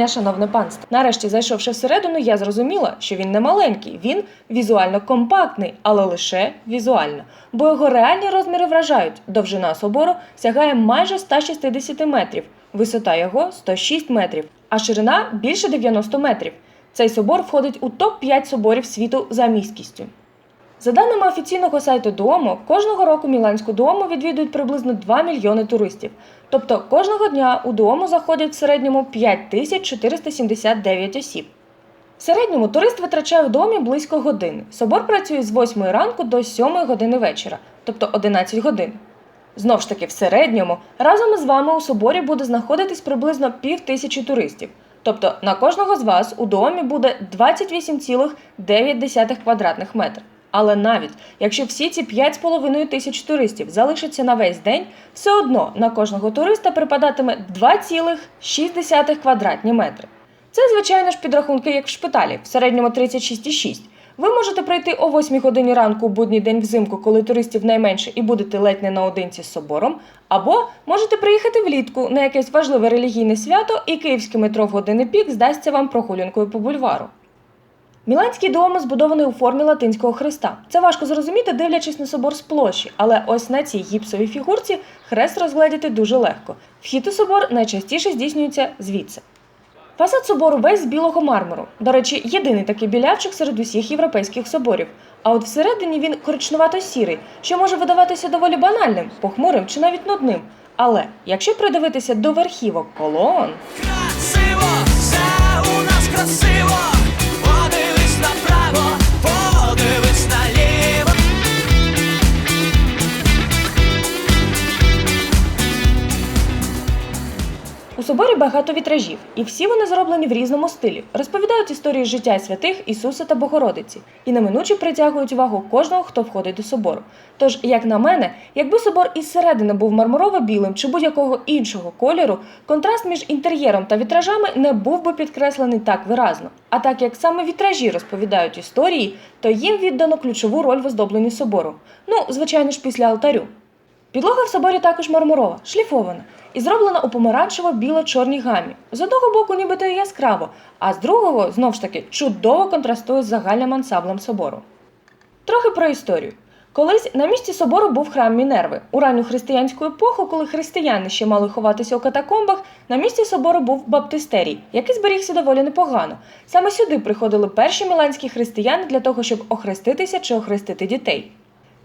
дня, шановне панство. Нарешті, зайшовши всередину, я зрозуміла, що він не маленький, він візуально компактний, але лише візуально. Бо його реальні розміри вражають. Довжина собору сягає майже 160 метрів, висота його 106 метрів, а ширина більше 90 метрів. Цей собор входить у топ-5 соборів світу за міськістю. За даними офіційного сайту Дуомо, кожного року Міланську Дуомо відвідують приблизно 2 мільйони туристів. Тобто кожного дня у Дуомо заходять в середньому 5479 осіб. В середньому турист витрачає в домі близько години. Собор працює з 8 ранку до 7 години вечора, тобто 11 годин. Знов ж таки, в середньому разом із вами у соборі буде знаходитись приблизно пів тисячі туристів. Тобто на кожного з вас у домі буде 28,9 квадратних метрів. Але навіть якщо всі ці 5,5 тисяч туристів залишаться на весь день, все одно на кожного туриста припадатиме 2,6 квадратні метри. Це, звичайно ж, підрахунки як в шпиталі, в середньому 36,6. Ви можете прийти о 8 годині ранку у будній день взимку, коли туристів найменше, і будете ледь не наодинці з собором, або можете приїхати влітку на якесь важливе релігійне свято, і київське метро в години пік здасться вам прогулянкою по бульвару. Міланський дом збудований у формі латинського хреста. Це важко зрозуміти, дивлячись на собор з площі, але ось на цій гіпсовій фігурці хрест розгледіти дуже легко. Вхід у собор найчастіше здійснюється звідси. Фасад собору весь з білого мармуру. До речі, єдиний такий білявчик серед усіх європейських соборів. А от всередині він коричнувато-сірий, що може видаватися доволі банальним, похмурим чи навіть нудним. Але якщо придивитися до верхівок колон, Красиво, все у нас красиво. Соборі багато вітражів, і всі вони зроблені в різному стилі, розповідають історії життя святих Ісуса та Богородиці і неминуче притягують увагу кожного, хто входить до собору. Тож, як на мене, якби собор із середини був мармурово-білим чи будь-якого іншого кольору, контраст між інтер'єром та вітражами не був би підкреслений так виразно. А так як саме вітражі розповідають історії, то їм віддано ключову роль в оздобленні собору. Ну, звичайно ж, після алтарю. Підлога в соборі також мармурова, шліфована і зроблена у помаранчево-біло-чорній гамі. З одного боку, нібито яскраво, а з другого, знов ж таки, чудово контрастує з загальним ансамблем собору. Трохи про історію. Колись на місці собору був храм Мінерви. У ранню християнську епоху, коли християни ще мали ховатися у катакомбах, на місці собору був баптистерій, який зберігся доволі непогано. Саме сюди приходили перші міланські християни для того, щоб охреститися чи охрестити дітей.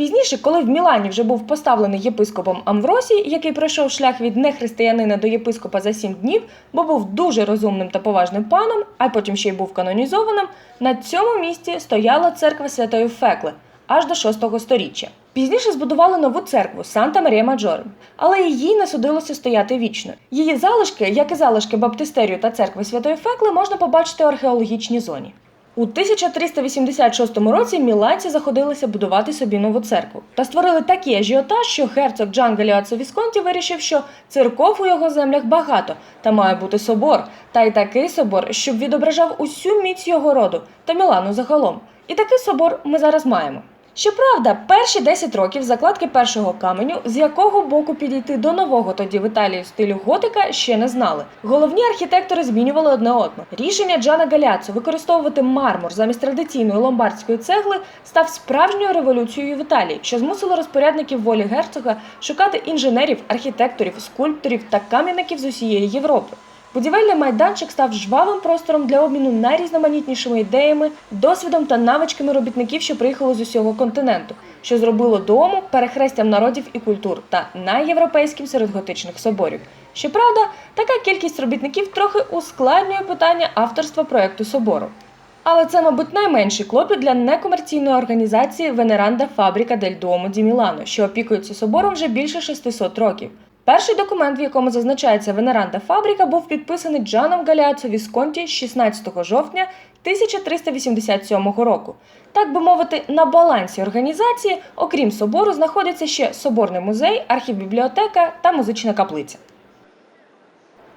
Пізніше, коли в Мілані вже був поставлений єпископом Амвросій, який пройшов шлях від нехристиянина до єпископа за сім днів, бо був дуже розумним та поважним паном, а потім ще й був канонізованим, на цьому місці стояла церква Святої Фекли аж до 6 сторіччя. Пізніше збудували нову церкву Санта Марія Маджоре, але їй не судилося стояти вічно. Її залишки, як і залишки Баптистерію та церкви Святої Фекли, можна побачити у археологічній зоні. У 1386 році міланці заходилися будувати собі нову церкву та створили такий ажіотаж, що герцог Джангаліацо Вісконті вирішив, що церков у його землях багато та має бути собор, та й такий собор, щоб відображав усю міць його роду та Мілану загалом. І такий собор ми зараз маємо. Щоправда, перші 10 років закладки першого каменю, з якого боку підійти до нового тоді в Італії стилю готика, ще не знали. Головні архітектори змінювали одне одного. Рішення Джана Галяцо використовувати мармур замість традиційної ломбардської цегли став справжньою революцією в Італії, що змусило розпорядників волі герцога шукати інженерів, архітекторів, скульпторів та кам'яників з усієї Європи. Будівельний майданчик став жвавим простором для обміну найрізноманітнішими ідеями, досвідом та навичками робітників, що приїхали з усього континенту, що зробило дому перехрестям народів і культур та найєвропейським серед готичних соборів. Щоправда, така кількість робітників трохи ускладнює питання авторства проекту собору. Але це, мабуть, найменший клопіт для некомерційної організації Венеранда Фабрика дель Дуомо ді Мілано, що опікується собором вже більше 600 років. Перший документ, в якому зазначається Венеранда Фабрика, був підписаний Джаном Галяцо Вісконті 16 жовтня 1387 року. Так би мовити, на балансі організації, окрім собору, знаходяться ще соборний музей, архівбібліотека та музична каплиця.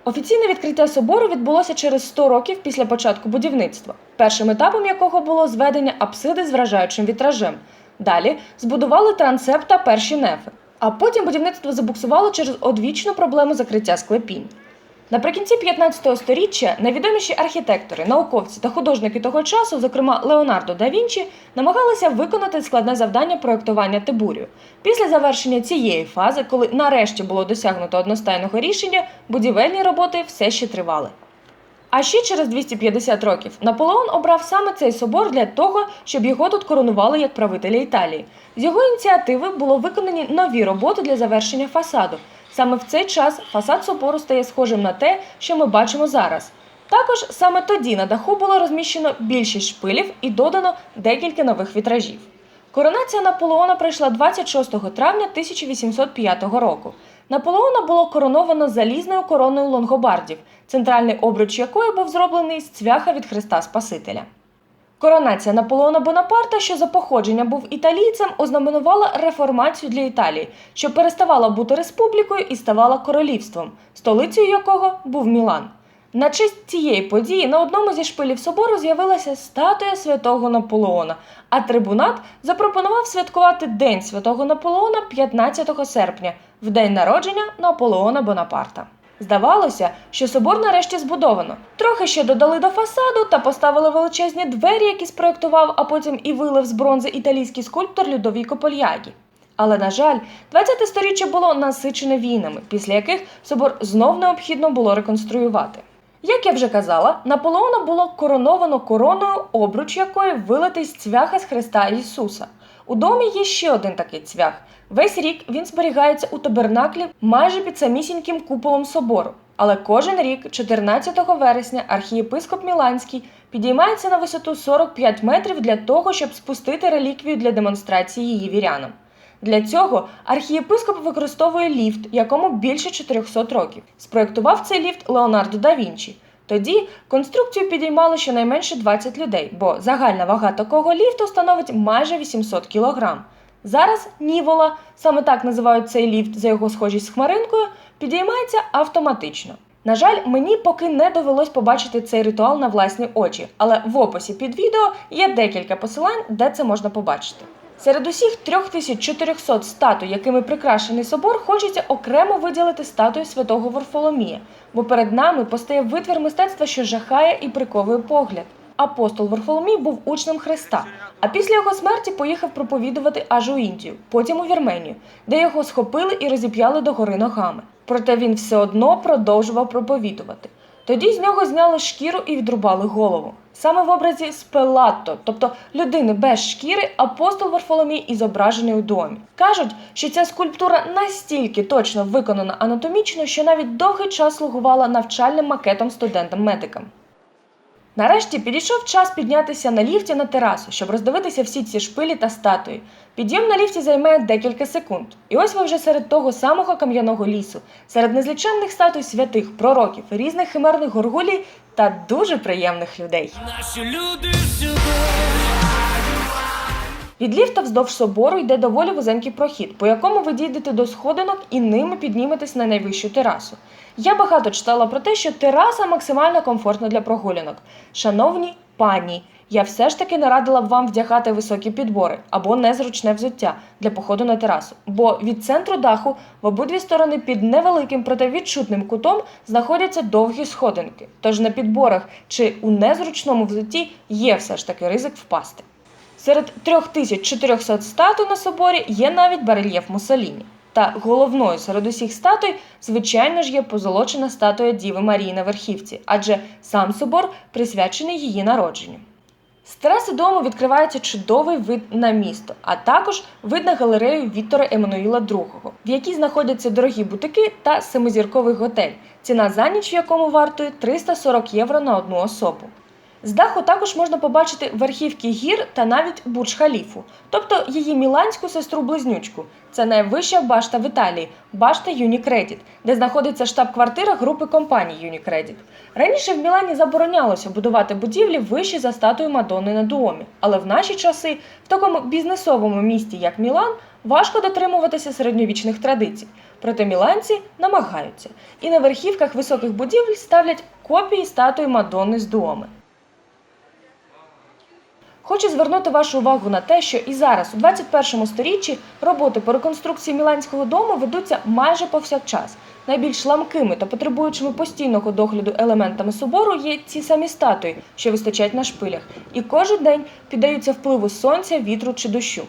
Офіційне відкриття собору відбулося через 100 років після початку будівництва, першим етапом якого було зведення апсиди з вражаючим вітражем. Далі збудували трансепт та перші нефи. А потім будівництво забуксувало через одвічну проблему закриття склепінь. Наприкінці 15 століття найвідоміші архітектори, науковці та художники того часу, зокрема Леонардо да Вінчі, намагалися виконати складне завдання проектування Тибурію. Після завершення цієї фази, коли нарешті було досягнуто одностайного рішення, будівельні роботи все ще тривали. А ще через 250 років Наполеон обрав саме цей собор для того, щоб його тут коронували як правителя Італії. З його ініціативи було виконані нові роботи для завершення фасаду. Саме в цей час фасад собору стає схожим на те, що ми бачимо зараз. Також саме тоді на даху було розміщено більшість шпилів і додано декілька нових вітражів. Коронація Наполеона пройшла 26 травня 1805 року. Наполеона було короновано залізною короною лонгобардів, центральний обруч якої був зроблений з цвяха від Христа Спасителя. Коронація Наполеона Бонапарта, що за походження був італійцем, ознаменувала реформацію для Італії, що переставала бути республікою і ставала королівством, столицею якого був Мілан. На честь цієї події на одному зі шпилів собору з'явилася статуя святого Наполеона, а трибунат запропонував святкувати День святого Наполеона 15 серпня, в день народження Наполеона Бонапарта. Здавалося, що собор нарешті збудовано. Трохи ще додали до фасаду та поставили величезні двері, які спроектував, а потім і вилив з бронзи італійський скульптор Людовіко Польягі. Але, на жаль, 20 сторіччя було насичене війнами, після яких собор знов необхідно було реконструювати. Як я вже казала, Наполеона було короновано короною, обруч якої вилитий з цвяха з Христа Ісуса. У домі є ще один такий цвях. Весь рік він зберігається у табернаклі майже під самісіньким куполом собору. Але кожен рік, 14 вересня, архієпископ Міланський підіймається на висоту 45 метрів для того, щоб спустити реліквію для демонстрації її вірянам. Для цього архієпископ використовує ліфт, якому більше 400 років. Спроектував цей ліфт Леонардо да Вінчі. Тоді конструкцію підіймало щонайменше 20 людей, бо загальна вага такого ліфту становить майже 800 кг. Зараз Нівола, саме так називають цей ліфт за його схожість з хмаринкою, підіймається автоматично. На жаль, мені поки не довелось побачити цей ритуал на власні очі, але в описі під відео є декілька посилань, де це можна побачити. Серед усіх 3400 статуй, якими прикрашений собор, хочеться окремо виділити статую святого Варфоломія, бо перед нами постає витвір мистецтва, що жахає і приковує погляд. Апостол Варфоломій був учнем Христа, а після його смерті поїхав проповідувати аж у Індію, потім у Вірменію, де його схопили і розіп'яли догори ногами. Проте він все одно продовжував проповідувати. Тоді з нього зняли шкіру і відрубали голову. Саме в образі спелатто, тобто людини без шкіри, апостол Варфоломій і зображений у домі. Кажуть, що ця скульптура настільки точно виконана анатомічно, що навіть довгий час слугувала навчальним макетом студентам-медикам. Нарешті підійшов час піднятися на ліфті на терасу, щоб роздивитися всі ці шпилі та статуї. Підйом на ліфті займає декілька секунд. І ось ви вже серед того самого кам'яного лісу, серед незліченних статуй святих, пророків, різних химерних горгулій та дуже приємних людей. Наші люди сюди. Від ліфта вздовж собору йде доволі вузенький прохід, по якому ви дійдете до сходинок і ними підніметесь на найвищу терасу. Я багато читала про те, що тераса максимально комфортна для прогулянок. Шановні пані, я все ж таки не радила б вам вдягати високі підбори або незручне взуття для походу на терасу, бо від центру даху в обидві сторони під невеликим, проте відчутним кутом знаходяться довгі сходинки. Тож на підборах чи у незручному взутті є все ж таки ризик впасти. Серед 3400 статуй на соборі є навіть барельєф Муссоліні. Та головною серед усіх статуй, звичайно ж, є позолочена статуя Діви Марії на верхівці, адже сам собор присвячений її народженню. З тераси дому відкривається чудовий вид на місто, а також вид на галерею Віктора Еммануїла II, в якій знаходяться дорогі бутики та семизірковий готель, ціна за ніч в якому вартує 340 євро на одну особу. З даху також можна побачити верхівки гір та навіть Бурдж-Халіфу, тобто її міланську сестру-близнючку. Це найвища башта в Італії, башта Unicredit, де знаходиться штаб-квартира групи компаній Unicredit. Раніше в Мілані заборонялося будувати будівлі вищі за статую Мадонни на Дуомі, але в наші часи в такому бізнесовому місті, як Мілан, важко дотримуватися середньовічних традицій. Проте міланці намагаються, і на верхівках високих будівель ставлять копії статуї Мадонни з Дуоми. Хочу звернути вашу увагу на те, що і зараз, у 21 сторіччі, роботи по реконструкції Міланського дому ведуться майже повсякчас. Найбільш ламкими та потребуючими постійного догляду елементами собору є ці самі статуї, що вистачають на шпилях, і кожен день піддаються впливу сонця, вітру чи дощу.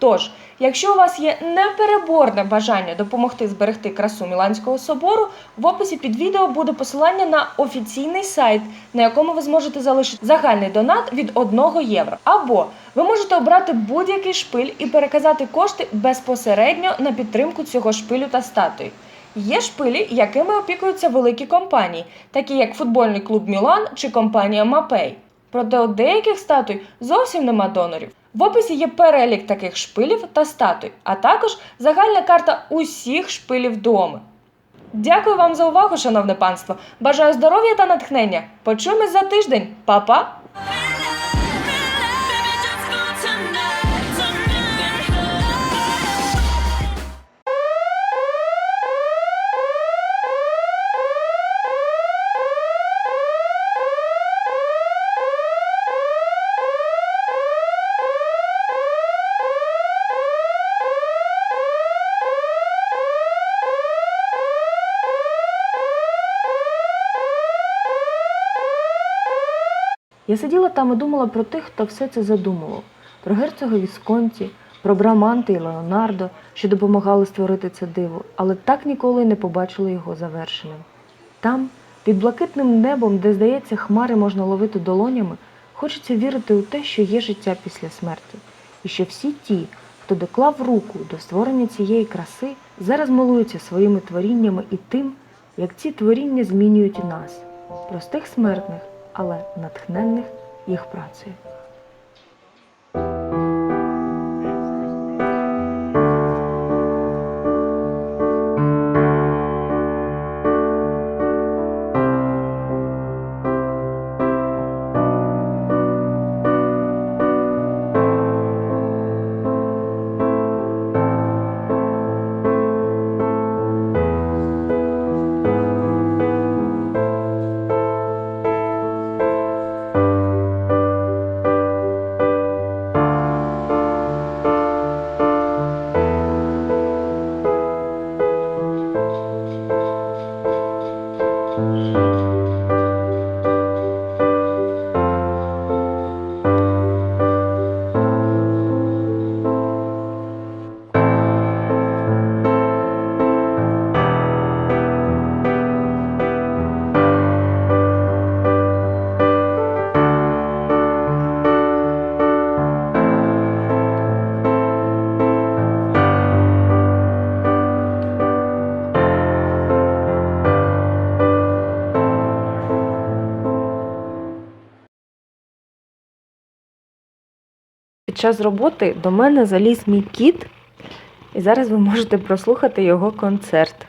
Тож, якщо у вас є непереборне бажання допомогти зберегти красу Міланського собору, в описі під відео буде посилання на офіційний сайт, на якому ви зможете залишити загальний донат від 1 євро. Або ви можете обрати будь-який шпиль і переказати кошти безпосередньо на підтримку цього шпилю та статуї. Є шпилі, якими опікуються великі компанії, такі як футбольний клуб Мілан чи компанія Мапей. Проте у деяких статуй зовсім нема донорів. В описі є перелік таких шпилів та статуй, а також загальна карта усіх шпилів дому. Дякую вам за увагу, шановне панство. Бажаю здоров'я та натхнення. Почуємось за тиждень. Па-па! Я сиділа там і думала про тих, хто все це задумував: про герцога Вісконті, про Браманти і Леонардо, що допомагали створити це диво, але так ніколи й не побачили його завершеним. Там, під блакитним небом, де, здається, хмари можна ловити долонями, хочеться вірити у те, що є життя після смерті, і що всі ті, хто доклав руку до створення цієї краси, зараз милуються своїми творіннями і тим, як ці творіння змінюють нас, простих смертних, але натхненних їх працею. Під час роботи до мене заліз мій кіт, і зараз ви можете прослухати його концерт.